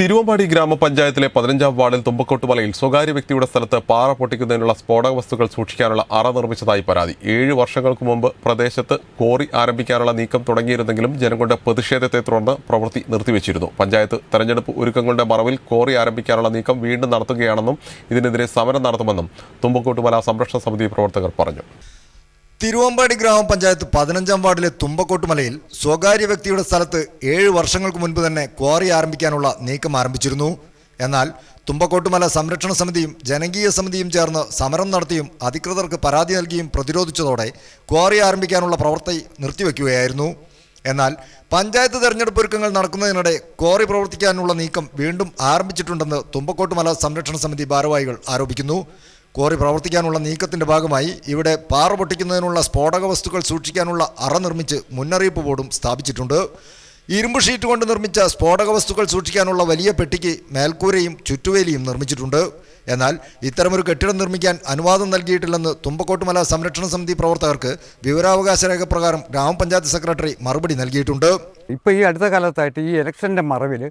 തിരുവമ്പാടി ഗ്രാമപഞ്ചായത്തിലെ പതിനഞ്ചാം വാർഡിൽ തുമ്പക്കോട്ടുമലയിൽ സ്വകാര്യ വ്യക്തിയുടെ സ്ഥലത്ത് പാറ പൊട്ടിക്കുന്നതിനുള്ള സ്ഫോടക വസ്തുക്കൾ സൂക്ഷിക്കാനുള്ള അറ നിർമ്മിച്ചതായി പരാതി. ഏഴ് വർഷങ്ങൾക്ക് മുമ്പ് പ്രദേശത്ത് കോറി ആരംഭിക്കാനുള്ള നീക്കം തുടങ്ങിയിരുന്നെങ്കിലും ജനങ്ങളുടെ പ്രതിഷേധത്തെ തുടർന്ന് പ്രവൃത്തി നിർത്തിവെച്ചിരുന്നു. പഞ്ചായത്ത് തെരഞ്ഞെടുപ്പ് ഒരുക്കങ്ങളുടെ മറവിൽ കോറി ആരംഭിക്കാനുള്ള നീക്കം വീണ്ടും നടത്തുകയാണെന്നും ഇതിനെതിരെ സമരം നടത്തുമെന്നും തുമ്പക്കോട്ടുമല സംരക്ഷണ സമിതി പ്രവർത്തകർ പറഞ്ഞു. തിരുവമ്പാടി ഗ്രാമപഞ്ചായത്ത് പതിനഞ്ചാം വാർഡിലെ തുമ്പക്കോട്ടുമലയിൽ സ്വകാര്യ വ്യക്തിയുടെ സ്ഥലത്ത് ഏഴ് വർഷങ്ങൾക്ക് മുൻപ് തന്നെ ക്വാറി ആരംഭിക്കാനുള്ള നീക്കം ആരംഭിച്ചിരുന്നു. എന്നാൽ തുമ്പക്കോട്ടുമല സംരക്ഷണ സമിതിയും ജനകീയ സമിതിയും ചേർന്ന് സമരം നടത്തിയും അധികൃതർക്ക് പരാതി നൽകിയും പ്രതിരോധിച്ചതോടെ ക്വാറി ആരംഭിക്കാനുള്ള പ്രവൃത്തി നിർത്തിവെക്കുകയായിരുന്നു. എന്നാൽ പഞ്ചായത്ത് തെരഞ്ഞെടുപ്പ് ഒരുക്കങ്ങൾ നടക്കുന്നതിനിടെ ക്വാറി പ്രവർത്തിക്കാനുള്ള നീക്കം വീണ്ടും ആരംഭിച്ചിട്ടുണ്ടെന്ന് തുമ്പക്കോട്ടുമല സംരക്ഷണ സമിതി ഭാരവാഹികൾ ആരോപിക്കുന്നു. ക്വാറി പ്രവർത്തിക്കാനുള്ള നീക്കത്തിന്റെ ഭാഗമായി ഇവിടെ പാറ പൊട്ടിക്കുന്നതിനുള്ള സ്ഫോടക വസ്തുക്കൾ സൂക്ഷിക്കാനുള്ള അറ നിർമ്മിച്ച് മുന്നറിയിപ്പ് ബോർഡും സ്ഥാപിച്ചിട്ടുണ്ട്. ഇരുമ്പ് ഷീറ്റ് കൊണ്ട് നിർമ്മിച്ച സ്ഫോടക വസ്തുക്കൾ സൂക്ഷിക്കാനുള്ള വലിയ പെട്ടിക്ക് മേൽക്കൂരയും ചുറ്റുവേലിയും നിർമ്മിച്ചിട്ടുണ്ട്. എന്നാൽ ഇത്തരമൊരു കെട്ടിടം നിർമ്മിക്കാൻ അനുവാദം നൽകിയിട്ടില്ലെന്ന് തുമ്പക്കോട്ടുമല സംരക്ഷണ സമിതി പ്രവർത്തകർക്ക് വിവരാവകാശ രേഖ പ്രകാരം ഗ്രാമപഞ്ചായത്ത് സെക്രട്ടറി മറുപടി നൽകിയിട്ടുണ്ട്. ഇപ്പോൾ ഈ അടുത്ത കാലത്തായിട്ട് ഈ ഇലക്ഷന്റെ മറവിൽ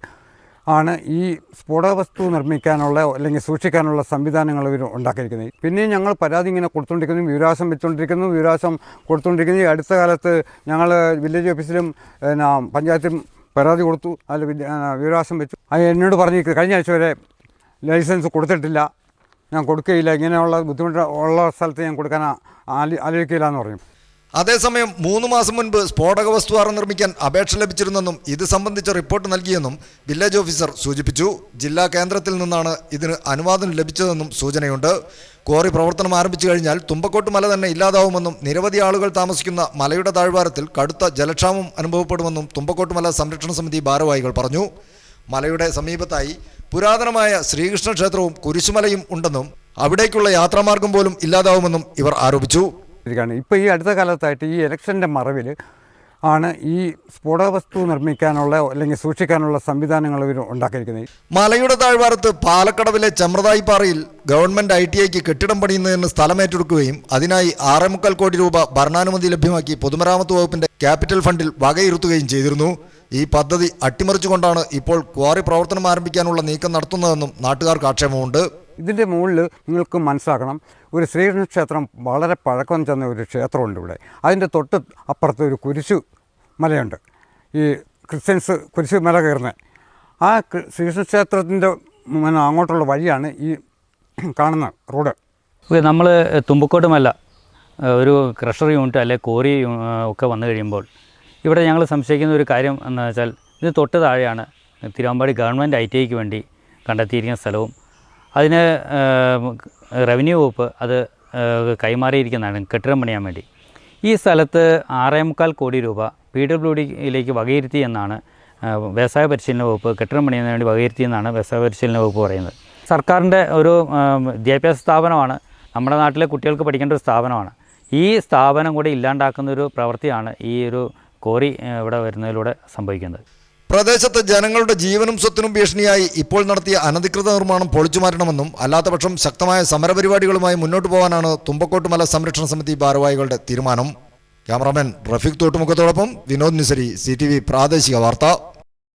ആണ് ഈ സ്ഫോടക വസ്തു നിർമ്മിക്കാനുള്ള അല്ലെങ്കിൽ സൂക്ഷിക്കാനുള്ള സംവിധാനങ്ങൾ ഇവർ ഉണ്ടാക്കിയിരിക്കുന്നത്. പിന്നെയും ഞങ്ങൾ പരാതി ഇങ്ങനെ കൊടുത്തുകൊണ്ടിരിക്കുന്നു വിവരാശം വെച്ചുകൊണ്ടിരിക്കുന്നു വിവരാശം കൊടുത്തുകൊണ്ടിരിക്കുന്നു. ഈ അടുത്ത കാലത്ത് ഞങ്ങൾ വില്ലേജ് ഓഫീസിലും പിന്നെ പഞ്ചായത്തും പരാതി കൊടുത്തു. അതിൽ വിവരാശം വെച്ചു. അത് എന്നോട് പറഞ്ഞു കഴിഞ്ഞ ആഴ്ച വരെ ലൈസൻസ് കൊടുത്തിട്ടില്ല. ഞാൻ കൊടുക്കുകയില്ല ഇങ്ങനെയുള്ള ബുദ്ധിമുട്ട് ഉള്ള സ്ഥലത്ത് ഞാൻ കൊടുക്കാൻ ആലോ- ആലോചിക്കില്ല എന്ന് പറഞ്ഞു. അതേസമയം മൂന്ന് മാസം മുൻപ് സ്ഫോടക വസ്തു അറ നിർമ്മിക്കാൻ അപേക്ഷ ലഭിച്ചിരുന്നെന്നും ഇത് സംബന്ധിച്ച റിപ്പോർട്ട് നൽകിയെന്നും വില്ലേജ് ഓഫീസർ സൂചിപ്പിച്ചു. ജില്ലാ കേന്ദ്രത്തിൽ നിന്നാണ് ഇതിന് അനുവാദം ലഭിച്ചതെന്നും സൂചനയുണ്ട്. കോറി പ്രവർത്തനം ആരംഭിച്ചു കഴിഞ്ഞാൽ തുമ്പക്കോട്ട് മല തന്നെ ഇല്ലാതാവുമെന്നും നിരവധി ആളുകൾ താമസിക്കുന്ന മലയുടെ താഴ്വാരത്തിൽ കടുത്ത ജലക്ഷാമം അനുഭവപ്പെടുമെന്നും തുമ്പക്കോട്ട് മല സംരക്ഷണ സമിതി ഭാരവാഹികൾ പറഞ്ഞു. മലയുടെ സമീപത്തായി പുരാതനമായ ശ്രീകൃഷ്ണ ക്ഷേത്രവും കുരിശുമലയും ഉണ്ടെന്നും അവിടേക്കുള്ള യാത്രാമാർഗം പോലും ഇല്ലാതാവുമെന്നും ഇവർ ആരോപിച്ചു. ഇരിക്കുകയാണ്. ഇപ്പോൾ ഈ അടുത്ത കാലത്തായിട്ട് ഈ ഇലക്ഷന്റെ മറവിൽ ആണ് ഈ സ്ഫോടക വസ്തു നിർമ്മിക്കാനുള്ള അല്ലെങ്കിൽ സൂക്ഷിക്കാനുള്ള സംവിധാനങ്ങൾ ഇവർ ഉണ്ടാക്കിയിരിക്കുന്നത്. മലയുടെ താഴ്വാരത്ത് പാലക്കടവിലെ ചമ്രതായി പാറയിൽ ഗവൺമെന്റ് ഐ ടി ഐക്ക് കെട്ടിടം പണിയുന്നതിന് സ്ഥലമേറ്റെടുക്കുകയും അതിനായി ആറേമുക്കാൽ കോടി രൂപ ഭരണാനുമതി ലഭ്യമാക്കി പൊതുമരാമത്ത് വകുപ്പിന്റെ ക്യാപിറ്റൽ ഫണ്ടിൽ വകയിരുത്തുകയും ചെയ്തിരുന്നു. ഈ പദ്ധതി അട്ടിമറിച്ചുകൊണ്ടാണ് ഇപ്പോൾ ക്വാറി പ്രവർത്തനം ആരംഭിക്കാനുള്ള നീക്കം നടത്തുന്നതെന്നും നാട്ടുകാർക്ക് ആക്ഷേപമുണ്ട്. ഇതിന്റെ മുകളിൽ നിങ്ങൾക്ക് മനസ്സിലാക്കണം. ഒരു ശ്രീകൃഷ്ണ ക്ഷേത്രം വളരെ പഴക്കം ചെന്ന ഒരു ക്ഷേത്രമുണ്ട് ഇവിടെ. അതിന്റെ തൊട്ട് അപ്പുറത്ത് ഒരു കുരിശു മലയുണ്ട്. ഈ ക്രിസ്ത്യൻസ് കുരിശു മല കയറുന്നത് ആ ശ്രീകൃഷ്ണ ക്ഷേത്രത്തിന്റെ അങ്ങോട്ടുള്ള വഴിയാണ് ഈ കാണുന്ന റോഡ്. ഓക്കെ നമ്മൾ തുമ്പക്കോട്ട് മല ഒരു ക്രഷർ യൂണിറ്റ് അല്ലെ കോറി ഒക്കെ വന്നു കഴിയുമ്പോൾ ഇവിടെ ഞങ്ങൾ സംശയിക്കുന്ന ഒരു കാര്യം എന്ന് വെച്ചാൽ ഇത് തൊട്ട് താഴെയാണ്. തിരുവമ്പാടി ഗവൺമെന്റ് ഐ ടി ഐക്ക് വേണ്ടി കണ്ടെത്തിയിരിക്കുന്ന സ്ഥലവും അതിന് റവന്യൂ വകുപ്പ് അത് കൈമാറിയിരിക്കുന്നതാണ് കെട്ടിടം പണിയാൻ വേണ്ടി. ഈ സ്ഥലത്ത് ആറേ മുക്കാൽ കോടി രൂപ പി ഡബ്ല്യു ഡിയിലേക്ക് വകയിരുത്തി എന്നാണ് വ്യവസായ പരിശീലന വകുപ്പ് കെട്ടിടം പണിയുന്നതിന് വേണ്ടി വകയിരുത്തി എന്നാണ് വ്യവസായ പരിശീലന വകുപ്പ് പറയുന്നത്. സർക്കാരിന്റെ ഒരു വിദ്യാഭ്യാസ സ്ഥാപനമാണ്. നമ്മുടെ നാട്ടിലെ കുട്ടികൾക്ക് പഠിക്കേണ്ട ഒരു സ്ഥാപനമാണ്. ഈ സ്ഥാപനം കൂടി ഇല്ലാണ്ടാക്കുന്ന ഒരു പ്രവൃത്തിയാണ് ഈ ഒരു കോറി ഇവിടെ വരുന്നതിലൂടെ സംഭവിക്കുന്നത്. പ്രദേശത്ത് ജനങ്ങളുടെ ജീവനും സ്വത്തിനും ഭീഷണിയായി ഇപ്പോൾ നടത്തിയ അനധികൃത നിർമ്മാണം പൊളിച്ചു മാറ്റണമെന്നും അല്ലാത്തപക്ഷം ശക്തമായ സമരപരിപാടികളുമായി മുന്നോട്ട് പോകാനാണ് തുമ്പക്കോട്ടുമല സംരക്ഷണ സമിതി ഭാരവാഹികളുടെ തീരുമാനം. ക്യാമറാമാൻ റഫീഖ് തോട്ടുമുഖത്തോടൊപ്പം വിനോദ് നിസരി സി പ്രാദേശിക വാർത്ത.